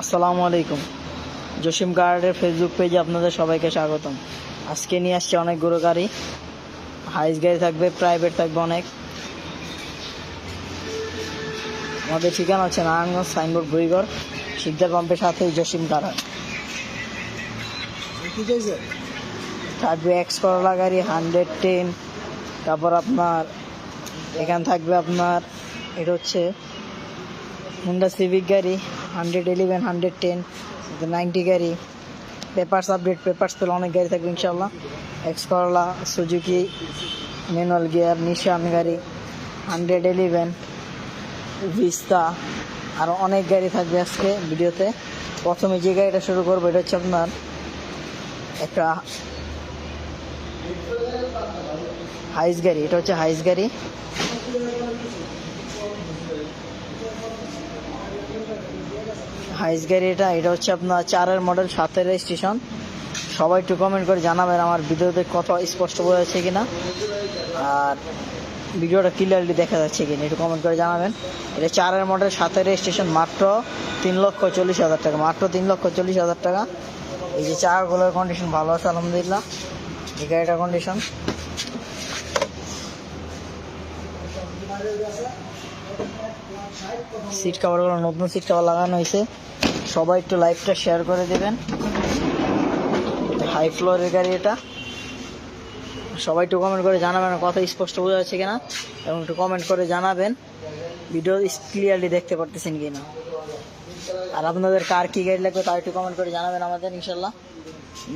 আসসালামু আলাইকুম। জসিম গার্ডের ফেসবুক পেজে আপনাদের সবাইকে স্বাগতম। আজকে নিয়ে আসছে অনেক অনেকগুলো গাড়ি। হাইস গাড়ি থাকবে প্রাইভেট থাকবে অনেক। আমাদের ঠিকানা হচ্ছে নারায়ণগঞ্জ সাইনবোর্ড বইগড় শিকদার পাম্পের সাথে জসিম গার্ড থাকবে এক্স করলা গাড়ি হান্ড্রেড টেন তারপর আপনার এখানে থাকবে আপনার এটা হচ্ছে হুন্ডা সিভিক গাড়ি hundred eleven hundred ten ninety গাড়ি। পেপার্স আপডেট পেপার্স পেলে অনেক গাড়ি থাকবে ইনশাল্লাহ X Corolla Suzuki manual gear নিশান গাড়ি হান্ড্রেড ইলেভেন ভিস্তা আরও অনেক গাড়ি থাকবে আজকে ভিডিওতে। প্রথমে যে গাড়িটা শুরু করব, এটা হচ্ছে আপনার একটা হাইস গাড়ি, এটা হচ্ছে হাইস গাড়ি। হাইস গাড়ি এটা এটা হচ্ছে আপনার চারের মডেল সাতের স্টেশন সবাই একটু কমেন্ট করে জানাবেন আমার ভিডিওতে কত স্পষ্ট বোঝা যাচ্ছে কিনা। আর ভিডিওটা ক্লিয়ারলি দেখা যাচ্ছে কিনা, একটু কমেন্ট করে জানাবেন। এটা চারের মডেল সাতের স্টেশন মাত্র তিন লক্ষ চল্লিশ হাজার টাকা, মাত্র তিন লক্ষ চল্লিশ হাজার টাকা। এই যে চাকাগুলোর কন্ডিশন ভালো আছে, আলহামদুলিল্লাহ। এই গাড়িটার কন্ডিশন সিট কাভারগুলো, নতুন সিট কাভার লাগানো হয়েছে। সবাই একটু লাইভটা শেয়ার করে দেবেন। হাই ফ্লোরের গাড়ি এটা। সবাই একটু কমেন্ট করে জানাবেন, কথা স্পষ্ট বোঝা যাচ্ছে কিনা? এবং একটু কমেন্ট করে জানাবেন ভিডিও ক্লিয়ারলি দেখতে পারতেছেন কিনা? আর আপনাদের কার কি গাড়ি লাগবে তার একটু কমেন্ট করে জানাবেন আমাদের, ইনশাল্লাহ।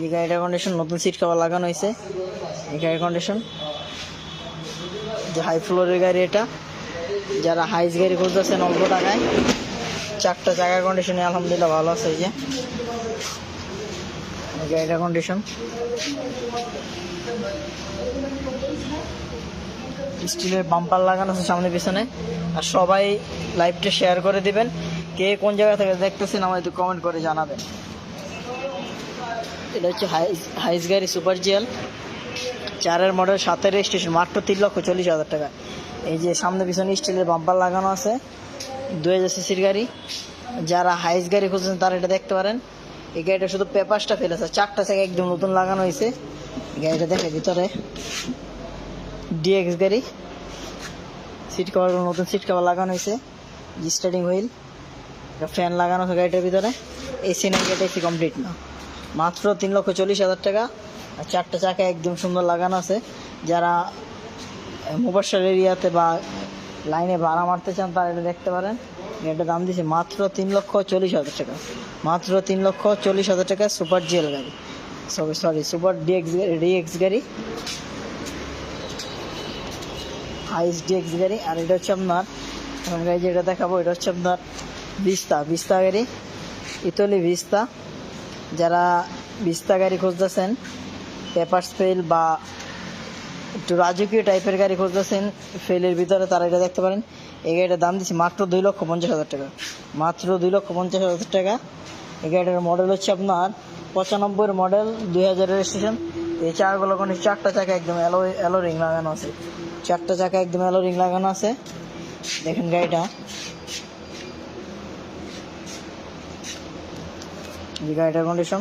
এই গাড়িটার কন্ডিশন নতুন সিট কভার লাগানো হয়েছে। এই গাড়ির কন্ডিশন যে হাই ফ্লোরের গাড়ি এটা। যারা হাইস গাড়ি খুঁজতেছেন অল্প টাকায়, চারটা চাকার কন্ডিশনে আলহামদুলিল্লাহ ভালো আছে এই যে। এই গাড়িটার কন্ডিশন স্টিলের বাম্পার লাগানো আছে সামনে পিছনে। আর সবাই লাইভটা শেয়ার করে দিবেন। কে কোন জায়গা থেকে দেখতেছেন আমাদের একটু কমেন্ট করে জানাবেন। এটা হচ্ছে হাইস গাড়ি সুপার জিএল চারের মডেল সাতের স্টেশন মাত্র তিন লক্ষ চল্লিশ হাজার টাকা। এই যে সামনে পিছনে স্টিলের বাম্পার লাগানো আছে দু হাজার সিসির গাড়ি। যারা হাইস গাড়ি খুঁজছেন তারা এটা দেখতে পারেন। এই গাড়িটা শুধু পেপারসটা ফেলেছে চারটা থেকে একদম নতুন লাগানো হয়েছে। গাড়িটা দেখে ভিতরে। ডিএক্স গাড়ি, সিট কভার নতুন সিট কভার লাগানো হয়েছে। স্টার্টিং হুইল ফ্যান লাগানো আছে গাড়িটার ভিতরে। এসি নাই গাড়িটা এসি কমপ্লিট না। মাত্র তিন লক্ষ চল্লিশ হাজার টাকা, আর চারটা চাকা একদম সুন্দর লাগানো আছে। যারা মুবাসার এরিয়াতে বা লাইনে ভাড়া মারতে চান তারা এটা দেখতে পারেন। এটা দাম দিয়েছে, মাত্র তিন লক্ষ চল্লিশ হাজার টাকা। মাত্র তিন লক্ষ চল্লিশ হাজার টাকা সুপার জিএল গাড়ি। Sorry sorry, super DX DX গাড়ি। হাইস ডিএক্স গাড়ি, আর এটা হচ্ছে আপনার গাড়ি যেটা দেখাবো, এটা হচ্ছে আপনার বিস্তা বিস্তা গাড়ি, ইতলি বিস্তা যারা বিস্তা গাড়ি খুঁজতেছেন, পেপার ফেল বা একটু রাজকীয় টাইপের গাড়ি খুঁজতেছেন ফেলের ভিতরে তারা এটা দেখতে পারেন। এই গাড়িটার দাম দিচ্ছি মাত্র দুই লক্ষ পঞ্চাশ হাজার টাকা। মাত্র দুই লক্ষ পঞ্চাশ হাজার টাকা। এই গাড়িটার মডেল হচ্ছে আপনার পঁচানব্বইয়ের মডেল দুই হাজারের স্টেশন এই চারগুলো কোনো চারটা চাকা একদম অ্যালো অ্যালো রিং লাগানো আছে। চারটা চাকা একদম অ্যালো রিং লাগানো আছে। দেখেন গাড়িটা। এই গাড়িটার কন্ডিশন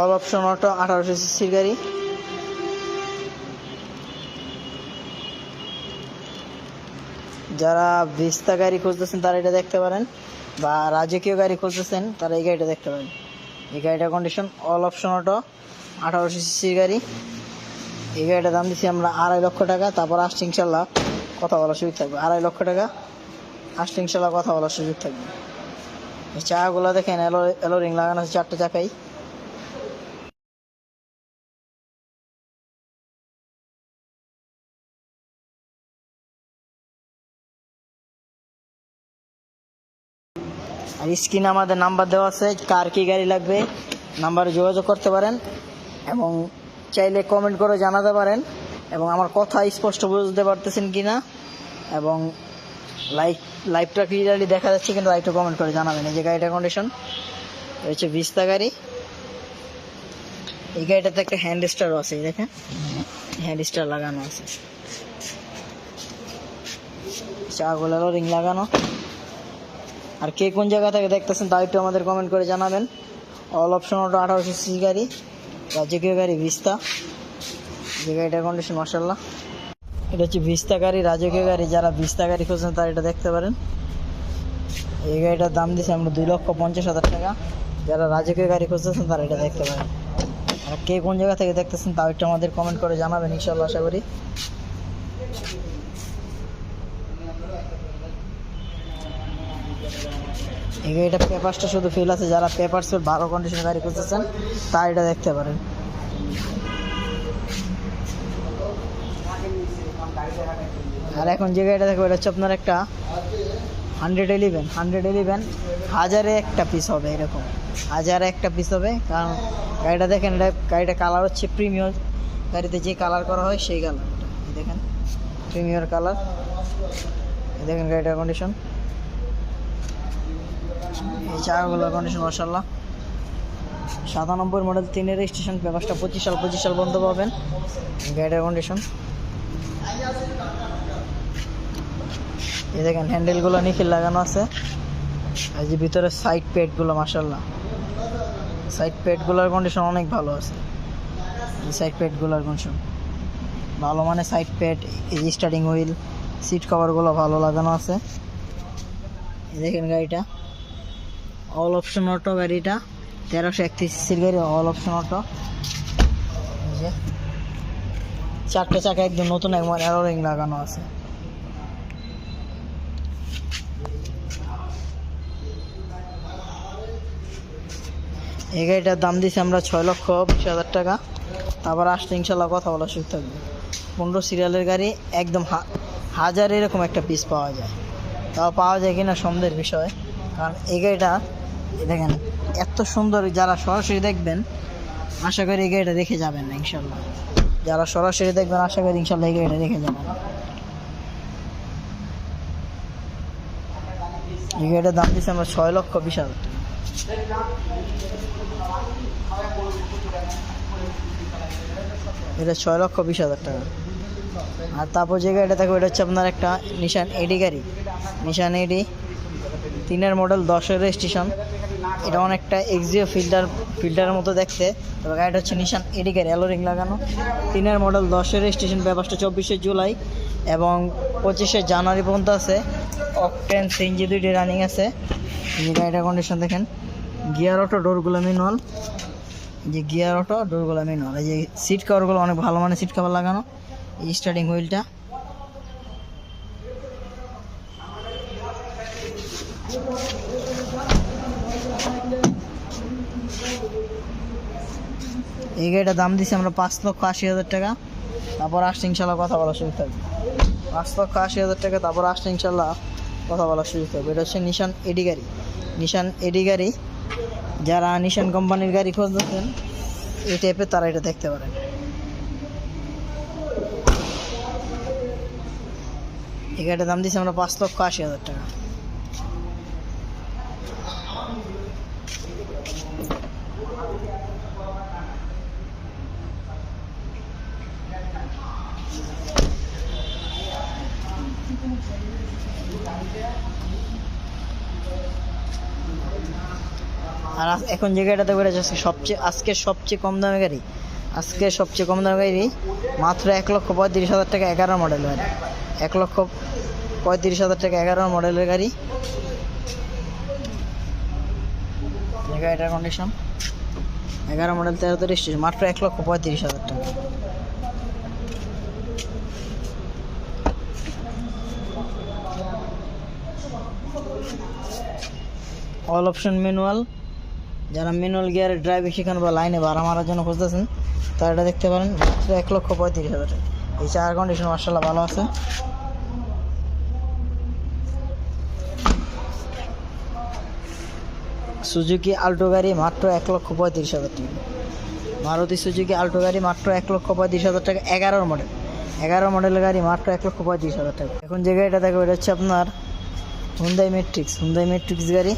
অল অপশন অটো আঠারোশো সিসির গাড়ি। যারা ভিস্তা গাড়ি খুঁজতেছেন, তারা এটা দেখতে পারেন। বা রাজকীয় গাড়ি খুঁজতেছেন, তারা এই গাড়িটা দেখতে পারেন। এই গাড়িটার কন্ডিশন অল অপশন অটো আঠারোশো সিসির গাড়ি। এই গাড়িটার দাম দিচ্ছি আমরা আড়াই লক্ষ টাকা, তারপর আসছে ইনশাল্লাহ কথা বলার সুযোগ থাকবে। আড়াই লক্ষ টাকা, আসছে ইনশাল্লাহ কথা বলার সুযোগ থাকবে। চাকাগুলো দেখেন এলো এলো রিং লাগানো আছে চারটে চাকাই আর স্ক্রিনে আমাদের নাম্বার দেওয়া আছে, কার কি গাড়ি লাগবে, নাম্বারে যোগাযোগ করতে পারেন এবং চাইলে কমেন্ট করে জানাতে পারেন এবং আমার কথা স্পষ্ট বুঝতে পারতেছেন কি না এবং লাইভ লাইভটা ক্লিয়ারলি দেখা যাচ্ছে কিন্তু লাইভটা কমেন্ট করে জানাবেন। এই যে গাড়িটার কন্ডিশন হচ্ছে ভিস্তা গাড়ি। এই গাড়িটাতে একটা হ্যান্ড স্টারও আছে দেখেন। হ্যান্ড স্টার লাগানো আছে। চা চাকাগুলো রিং লাগানো। আর কে কোন জায়গা থেকে দেখতেছেন তা একটু আমাদের কমেন্ট করে জানাবেন। অল অপশন অটো আঠারোশো সিসি গাড়ি, রাজকীয় গাড়ি ভিস্তা যে গাড়িটার কন্ডিশন মার্শাল্লাহ এটা হচ্ছে ভিস্তা গাড়ি, রাজকীয় গাড়ি। যারা ভিস্তা গাড়ি খুঁজছেন তারা এটা দেখতে পারেন। এই গাড়িটার দাম দিচ্ছে আমরা দুই লক্ষ পঞ্চাশ হাজার টাকা। যারা রাজকীয় গাড়ি খুঁজতেছেন তারা এটা দেখতে পারেন। আর কে কোন জায়গা থেকে দেখতেছেন তাও একটু আমাদের কমেন্ট করে জানাবেন ইনশাল্লাহ আশা করি। এই গাড়িটা পেপারসটা শুধু ফেল আছে, যারা পেপারসের ভালো কন্ডিশনের গাড়ি খুঁজতেছেন তারা এটা দেখতে পারেন। আর এখন যে গাড়িটা দেখো, এটা হচ্ছে আপনার একটা হান্ড্রেড ইলেভেন হান্ড্রেড ইলেভেন হাজারে একটা পিস হবে এরকম। হাজারে একটা পিস হবে, কারণ গাড়িটা দেখেন, এটা গাড়িটা কালার হচ্ছে প্রিমিয়ার গাড়িতে যে কালার করা হয়, সেই কালার দেখেন প্রিমিয়ার কালার দেখেন গাড়িটার কন্ডিশন এই চাকাগুলোর কন্ডিশন মার্শাল্লাহ সাতানব্বই মডেল তিনের স্টেশন পেপারসটা পঁচিশ সাল পঁচিশ সাল বন্ধ পাবেন। গাড়িটার কন্ডিশন এই দেখেন হ্যান্ডেলগুলো নিখিল লাগানো আছে। এই যে ভিতরে সাইড পেডগুলো মাসাল্লাহ সাইড পেডগুলোর কন্ডিশন অনেক ভালো আছে। এই সাইড পেডগুলোর কন্ডিশন ভালো মানে সাইড পেড এই স্টার্টিং হুইল সিট কভারগুলো ভালো লাগানো আছে। দেখেন গাড়িটা। অল অপশন অটো গাড়িটা। তেরোশো একত্রিশ সিসির গাড়ি অল অপশন অটো চারটে চাকা একদম নতুন, একবার অ্যারো রিং লাগানো আছে। এই গাড়িটার দাম দিছি আমরা ছয় লক্ষ বিশ হাজার টাকা। তারপর আসলে ইনশাল্লাহ কথা বলার সুযোগ থাকবে। পনেরো সিরিয়ালের গাড়ি একদম হাজার এরকম একটা পিস পাওয়া যায়। তাও পাওয়া যায় কিনা সন্দেহের বিষয়। কারণ এই গাড়িটা দেখেন, এত সুন্দর যারা সরাসরি দেখবেন, আশা করি গাড়িটা দেখে যাবেন, ইনশাল্লাহ। যারা সরাসরি দেখবেন, আশা করি ইনশাল্লাহ এই গাড়িটা দেখে যাবেন। এই গাড়িটার দাম দিচ্ছি আমরা ছয় লক্ষ বিশ হাজার এটা ছয় লক্ষ বিশ হাজার টাকা। আর তারপর যে গাড়িটা থাকবে এটা হচ্ছে আপনার একটা নিশান এডি গাড়ি। নিশান এডি তিনের মডেল দশের রেজিস্ট্রেশন এটা অনেকটা এক্সিও ফিল্টার ফিল্টারের মতো দেখতে। তবে গাড়িটা হচ্ছে নিশান এডি গাড়ি অ্যালোরিং লাগানো। তিনের মডেল দশের রেজিস্ট্রেশন ব্যাপারটা চব্বিশে জুলাই এবং পঁচিশে জানুয়ারি পর্যন্ত আছে। অকটেন সিএনজি দুইটি রানিং আছে। যে গাড়িটার কন্ডিশন দেখেন। গিয়ার অটো ডোরগুলো ম্যানুয়াল যে গিয়ার অটো ডোরগুলো ম্যানুয়াল এই যে সিট কভারগুলো অনেক ভালো মানের সিট কভার লাগানো। এই স্টার্টিং হুইলটা এই গাড়িটার দাম দিছি আমরা পাঁচ লক্ষ আশি হাজার টাকা। তারপর আসলে ইনশাল্লাহ কথা বলার সুযোগ থাকবে। পাঁচ লক্ষ আশি হাজার টাকা, তারপর আসলে ইনশাল্লাহ কথা বলার সুযোগ থাকবে। এটা হচ্ছে নিশান এডি গাড়ি। নিশান এডি গাড়ি, যারা নিশান কোম্পানির গাড়ি খুঁজতেছেন, এই টাইপের তারা এটা দেখতে পারেন। এই গাড়িটার দাম দিচ্ছি আমরা পাঁচ লক্ষ আশি হাজার টাকা। এখন যে গাড়িটাতে যাচ্ছে, সবচেয়ে, আজকে সবচেয়ে কম দামে গাড়ি। আজকে সবচেয়ে কম দামে গাড়ি মাত্র এক লক্ষ পঁয়ত্রিশ হাজার টাকা এগারো মডেল গাড়ি এক লক্ষ পঁয়ত্রিশ হাজার টাকা এগারো মডেলের গাড়ি। গাড়িটার কন্ডিশন এগারো মডেল তেরোতে রেজিস্ট্রেশন মাত্র এক লক্ষ পঁয়ত্রিশ হাজার টাকা। অল অপশন ম্যানুয়াল যারা ম্যানুয়াল গিয়ারের ড্রাইভিং শেখানো বা লাইনে ভাড়া মারার জন্য খুঁজতেছেন, তারা এটা দেখতে পারেন এক লক্ষ পঁয়ত্রিশ হাজার এই চার কন্ডিশন মার্শাল্লাহ ভালো আছে। সুজুকি আল্টো গাড়ি মাত্র এক লক্ষ পঁয়ত্রিশ হাজার টাকা। মারুতি সুজুকি আল্টো গাড়ি মাত্র এক লক্ষ পঁয়ত্রিশ হাজার টাকা, এগারোর মডেল এগারো মডেলের গাড়ি মাত্র এক লক্ষ পঁয়ত্রিশ হাজার টাকা। এখন যে গাড়িটা দেখো, এটা হচ্ছে আপনার হুন্দাই মেট্রিক্স হুন্দাই মেট্রিক্স গাড়ি।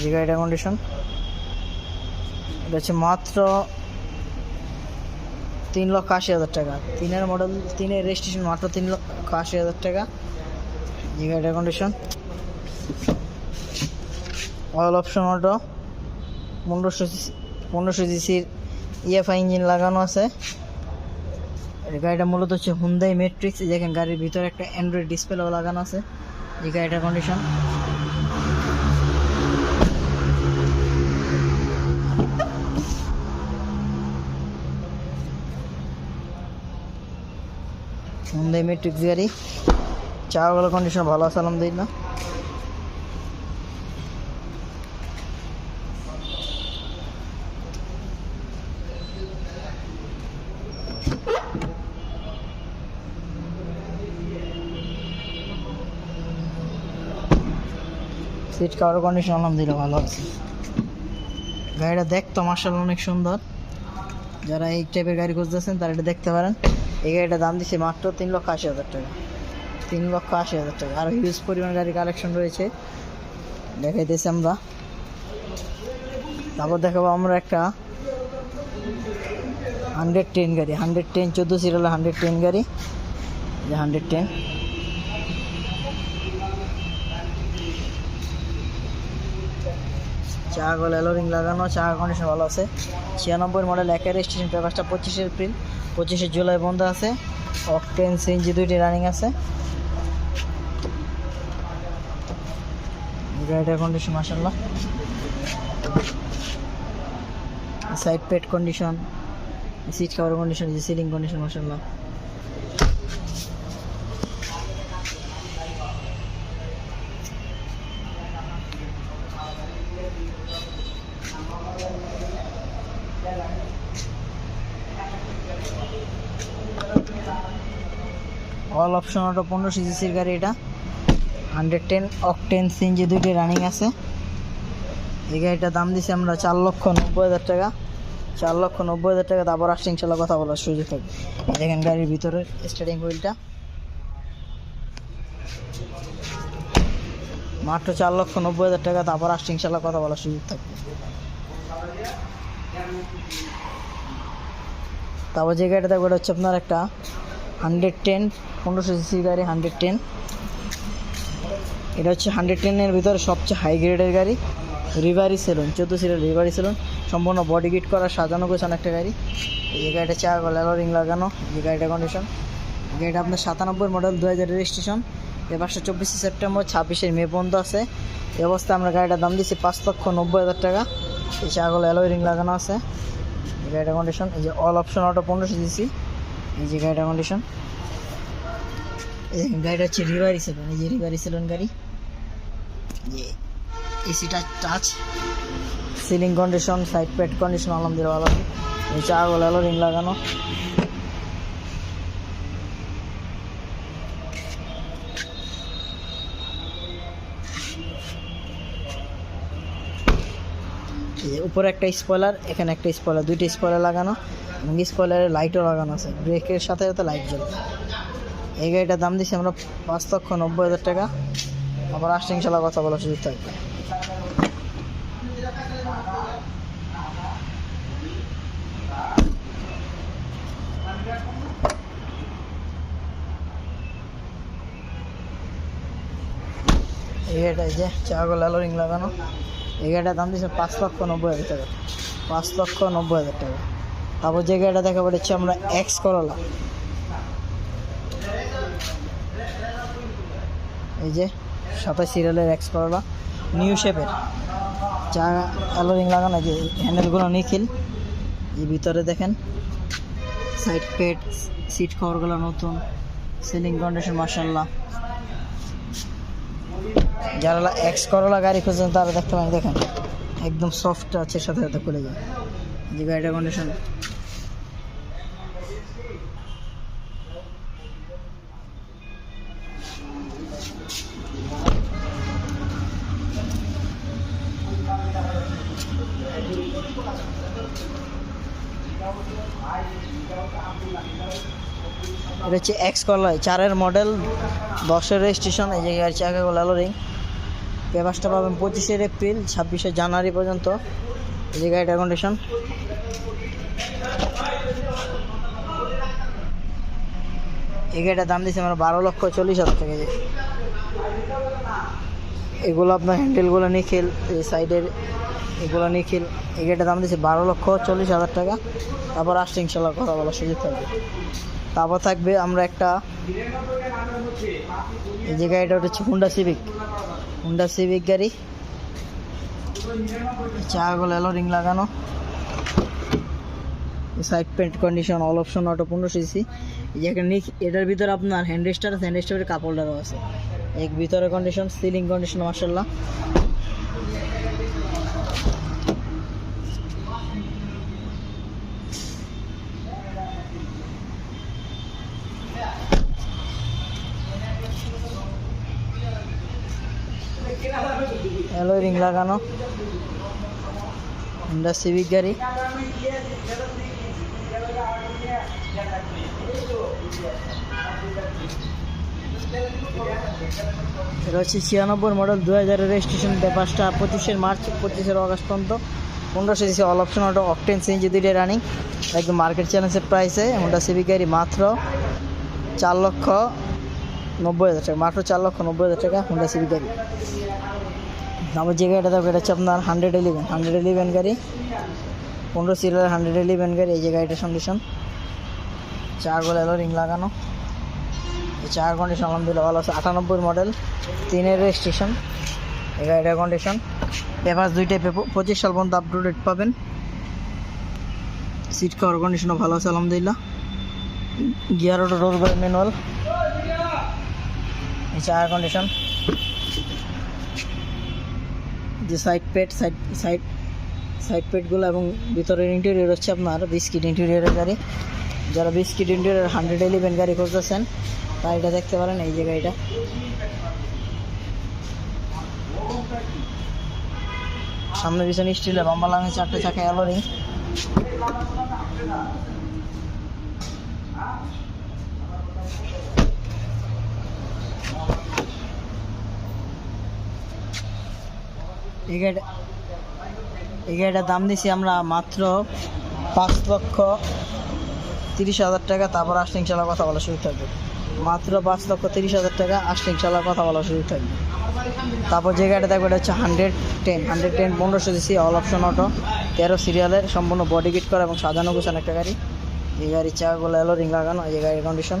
যে গাড়িটার কন্ডিশন এটা হচ্ছে মাত্র তিন লক্ষ আশি হাজার টাকা। তিনের মডেল তিনের রেজিস্ট্রেশন মাত্র তিন লক্ষ আশি হাজার টাকা। এই গাড়িটার কন্ডিশন অয়েল অপশন অটো পনেরোশো পনেরোশো সিসির ইএফআই ইঞ্জিন লাগানো আছে। গাড়িটা মূলত হচ্ছে হুন্দাই মেট্রিক্স যেখানে গাড়ির ভিতরে একটা অ্যান্ড্রয়েড ডিসপ্লেও লাগানো আছে। এই গাড়িটার কন্ডিশন হুন্দাই মেট্রিক্স গাড়ি। চাকাগুলো কন্ডিশন ভালো আছে, আলহামদুলিল্লাহ। সিট কাভার কন্ডিশন আলহামদুলিল্লাহ ভালো আছে। গাড়িটা দেখতো মার্শাল অনেক সুন্দর। যারা এই টাইপের গাড়ি খুঁজতেছেন, তারা এটা দেখতে পারেন। এই গাড়িটার দাম দিচ্ছে মাত্র তিন লক্ষ আশি হাজার টাকা। তিন লক্ষ আশি হাজার টাকা। আর হিউজ পরিমাণ গাড়ি কালেকশন রয়েছে। দেখাইতেছি আমরা। তারপর দেখাবো আমরা একটা হান্ড্রেড টেন গাড়ি। হান্ড্রেড টেন চোদ্দ সিরিয়ালের হান্ড্রেড টেন গাড়ি। হান্ড্রেড টেন চা গল অ্যালোরিং লাগানো, চা কন্ডিশন ভালো আছে। ছিয়ানব্বই মডেল একের স্টেশন পেপারটা পঁচিশে এপ্রিল পঁচিশে জুলাই বন্ধ আছে। অকটেন সিএনজি দুইটি রানিং আছে। কন্ডিশন মাসাল্লাহ side pad condition seat cover condition ceiling condition মাসাল্লাহ অল অপশন অটো পনেরোশো সিসির গাড়ি এটা। হান্ড্রেড টেন অকটেন সিএনজি দুইটি রানিং আছে। এই গাড়িটার দাম দিছি আমরা চার লক্ষ নব্বই হাজার টাকা। চার লক্ষ নব্বই হাজার টাকা তারপর আসছে, ইনশাল্লাহ কথা বলার সুযোগ থাকবে। দেখেন গাড়ির ভিতরে স্টার্টিং হুইলটা মাত্র চার লক্ষ নব্বই হাজার টাকা তারপর আসছে, ইনশাল্লাহ কথা বলার সুযোগ থাকবে। তারপর যে গাড়িটা দেখব, এটা হচ্ছে আপনার একটা হান্ড্রেড টেন, পনেরোশো সিসি গাড়ি হান্ড্রেড টেন। এটা হচ্ছে হান্ড্রেড টেনের ভিতরে সবচেয়ে হাই গ্রেডের গাড়ি। রিভারি সেলুন চোদ্দ সিটের রিভারি সেলুন সম্পূর্ণ বডি কিট করা, সাজানো, গোছানো একটা গাড়ি। এই গাড়িটা চা রিং লাগানো, এই গাড়িটা কন্ডিশন গাড়িটা আপনার সাতানব্বই মডেল দু হাজার রেজিস্ট্রেশন এবারটা চব্বিশে সেপ্টেম্বর, ছাব্বিশে মে পর্যন্ত আছে। এই অবস্থায় আমরা গাড়িটার দাম দিচ্ছি পাঁচ লক্ষ নব্বই হাজার টাকা। এই চাগুলো রিং লাগানো আছে। এই গাড়িটা কন্ডিশন এই যে অল অপশন অটো পনেরোশো দিচ্ছি এই যে গাড়িটা কন্ডিশন এই গাড়িটা হচ্ছে রিভার সেলুন এই যে রিভারি সেলুন গাড়ি। যে এসিটা touch ceiling condition side pad condition আলহামদুলিল্লাহ ভালো আছে। এই চাগুলো রিং লাগানো। উপরে একটা স্পয়লার এখানে একটা স্পয়লার দুইটা স্পয়লার লাগানো এবং স্পয়লারের লাইটও লাগানো আছে। ব্রেকের সাথে সাথে লাইট জ্বলবে এই গাড়িটার দাম দিচ্ছি আমরা পাঁচ লক্ষ নব্বই হাজার টাকা। আবার আসছে ইনশাল্লাহ কথা বলার সুযোগ থাকবে। এই যে চাগল লাগানো। এই গাড়িটার দাম দিচ্ছে পাঁচ লক্ষ নব্বই হাজার টাকা। পাঁচ লক্ষ নব্বই হাজার টাকা। তারপর যে গাড়িটা দেখা পড়েছে আমরা এক্স করলা এই যে সাতাশ সিরিয়ালের এক্স করলা নিউ শেপের চা অ্যালোরিং লাগানো যে হ্যান্ডেলগুলো নিখিল। এই ভিতরে দেখেন সাইড পেড সিট কভারগুলো নতুন সিলিং কন্ডিশন মার্শাল্লাহ যারা এক্স করলা গাড়ি খুঁজছেন, তারা দেখতে পারেন, দেখেন, একদম সফট আছে, সাথে সাথে খুলে যায়। যে গাড়িটার কন্ডিশন এটা হচ্ছে এক্স কলাই চারের মডেল দশের রেজিস্ট্রেশন এই যে গাড়ি চাকা লালো রিং পেপারসটা পাবেন পঁচিশের এপ্রিল, ছাব্বিশে জানুয়ারি পর্যন্ত। এই যে গাড়িটার কন্ডিশন এই গাড়িটার দাম দিচ্ছি আমরা বারো লক্ষ চল্লিশ হাজার টাকা। এগুলো আপনার হ্যান্ডেলগুলো নিখিল, এই সাইডের এগুলো নিখিল। এই গাড়িটার দাম দিচ্ছে বারো লক্ষ চল্লিশ হাজার টাকা। তারপর আসছে ইনশাল্লাহ কথা বলার সুযোগ থাকবে। তারপর থাকবে আমরা একটা এই যে গাড়িটা হচ্ছে হুন্ডা সিভিক হুন্ডা সিভিক গাড়ি। চাকাগুলো এলো রিং লাগানো। Side paint condition all option auto পনেরো সিসি যেখানে এটার ভিতরে আপনার হ্যান্ড রেস্টার হ্যান্ড রেস্টারের কাপ হোল্ডারও আছে। এক ভিতরে কন্ডিশন সিলিং কন্ডিশন মার্শাল্লাহ অ্যালোয় রিং লাগানো। হন্ডা সিভিক গাড়ি। হচ্ছে ছিয়ানব্বই মডেল দু হাজারের রেজিস্ট্রেশন পাঁচটা পঁচিশের মার্চ পঁচিশের অগস্ট পর্যন্ত। পনেরোশো CC all option auto octane CNG দুইটাই রানিং একদম মার্কেট চ্যালেঞ্জের প্রাইসে হন্ডা সিভিক গাড়ি মাত্র চার লক্ষ নব্বই হাজার টাকা। মাত্র চার লক্ষ নব্বই হাজার টাকা হন্ডা সিভিক গাড়ি। আমার যে গাড়িটা দেখো এটা হচ্ছে আপনার হান্ড্রেড ইলেভেন হান্ড্রেড ইলেভেন গাড়ি, পনেরো সিরিয়ালের হান্ড্রেড ইলেভেন গাড়ি, এই যে গাড়িটার কন্ডিশন চারগুলো এলো রিং লাগানো। এই চার কন্ডিশন আলহামদুলিল্লাহ ভালো আছে। আটানব্বই মডেল তিনের রেজিস্ট্রেশন এই গাড়িটার কন্ডিশন পেপার দুইটাই পঁচিশ সাল পর্যন্ত আপ টু ডেট পাবেন। সিট কভার কন্ডিশনও ভালো আছে, আলহামদুলিল্লাহ। Gear auto door by manual এই চার কন্ডিশন যে side pad side side side পেটগুলো এবং ভিতরের ইন্টেরিয়র হচ্ছে আপনার বিস্কিট ইন্টেরিয়রের গাড়ি। যারা বিস্কিট ইন্টেরিয়র হান্ড্রেড ইলেভেন গাড়ি খুঁজতেছেন তা এটা দেখতে পারেন, এই যে গাড়িটা। সামনে পিছনে স্টিলের লম্বা লাগানো চারটে চাকা অ্যালোরিং এই গাড়িটা এই গাড়িটার দাম দিছি আমরা মাত্র পাঁচ লক্ষ তিরিশ হাজার টাকা, তারপর আসলে ইনশাল্লাহ কথা বলার সুযোগ থাকবে। মাত্র পাঁচ লক্ষ তিরিশ হাজার টাকা, আসলে ইনশাল্লাহ কথা বলার সুযোগ থাকবে। তারপর যে গাড়িটা দেখবে, এটা হচ্ছে হান্ড্রেড টেন হান্ড্রেড টেন পনেরোশো সিসি অল অপশন অটো তেরো সিরিয়ালের সম্পূর্ণ বডি কিট করা এবং সাজানো গোছানো একটা গাড়ি। এই গাড়ির চাকাগুলো এলো রিং লাগানো, এই গাড়ির কন্ডিশন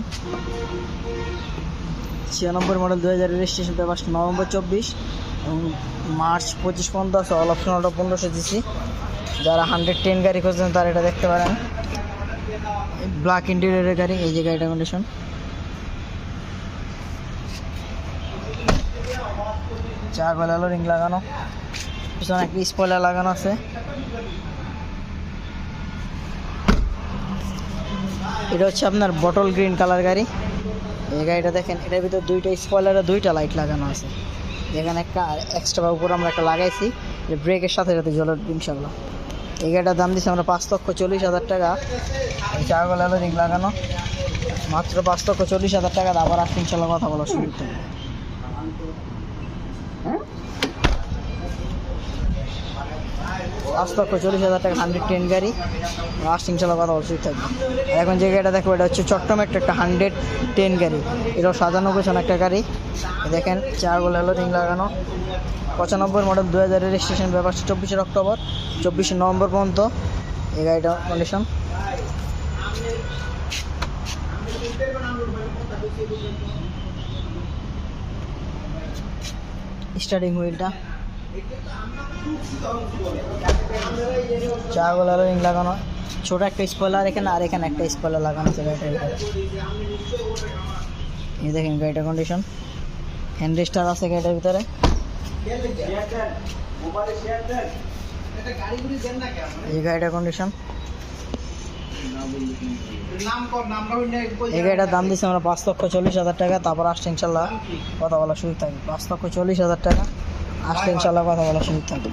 ছিয়ানব্বই মডেল দু হাজার রেজিস্ট্রেশন পেপার নভেম্বর চব্বিশ এবং মার্চ পঁচিশ পর্যন্ত আছে। অল অপশন অটো পনেরোশো সিসি যারা হান্ড্রেড টেন গাড়ি খুঁজছেন তারা এটা দেখতে পারেন। ব্ল্যাক ইন্টেরিয়রের গাড়ি, এই যে গাড়িটা কন্ডিশন চা গলালো রিং লাগানো। পিছনে একটা স্পয়লার লাগানো আছে। এটা হচ্ছে আপনার বটল গ্রিন কালার গাড়ি। এই গাড়িটা দেখেন, এটার ভিতরে দুইটা স্পয়লারে দুইটা লাইট লাগানো আছে। যেখানে একটা এক্সট্রা উপরে আমরা একটা লাগাইছি ব্রেকের সাথে সাথে জলের ইনশাল্লাহ এই গাড়িটার দাম দিচ্ছে আমরা পাঁচ লক্ষ চল্লিশ হাজার টাকা। এই চারগুলো রিং লাগানো। মাত্র পাঁচ লক্ষ চল্লিশ হাজার টাকা, আবার আসতে ইনশাল্লাহ কথা বলার সুযোগ। থাকবে পাঁচ চল্লিশ হাজার টাকা হান্ড্রেড টেন গাড়ি। আসতে ইনশাল্লাহ কথা সুযোগ থাকবে। এখন যে গাড়িটা দেখো, এটা হচ্ছে চট্টমের একটা একটা হান্ড্রেড টেন গাড়ি। এটাও সাজানো গোছানো একটা গাড়ি। দেখেন চারগুলো হলো রিং লাগানো। পঁচানব্বই মডেল দু হাজার রেজিস্ট্রেশন ব্যাপার চব্বিশে অক্টোবর, চব্বিশে নভেম্বর পর্যন্ত এই গাড়িটা কন্ডিশন স্টার্টিং হুইলটা হলো রিং লাগানো। ছোট একটা স্পয়লার এখানে আর এখানে একটা স্পয়লার লাগানো আছে গাড়িটার এই দেখেন গাড়িটার কন্ডিশন হ্যান্ড রেস্টার আছে গাড়িটার ভিতরে। এই গাড়িটার কন্ডিশন এই গাড়িটার দাম দিচ্ছি আমরা পাঁচ লক্ষ চল্লিশ হাজার টাকা, তারপর আসছে ইনশাল্লাহ। কথা বলার সুযোগ থাকবে। পাঁচ লক্ষ চল্লিশ হাজার টাকা। আসলে ইনশাল্লাহ কথা বলার সুযোগ থাকবে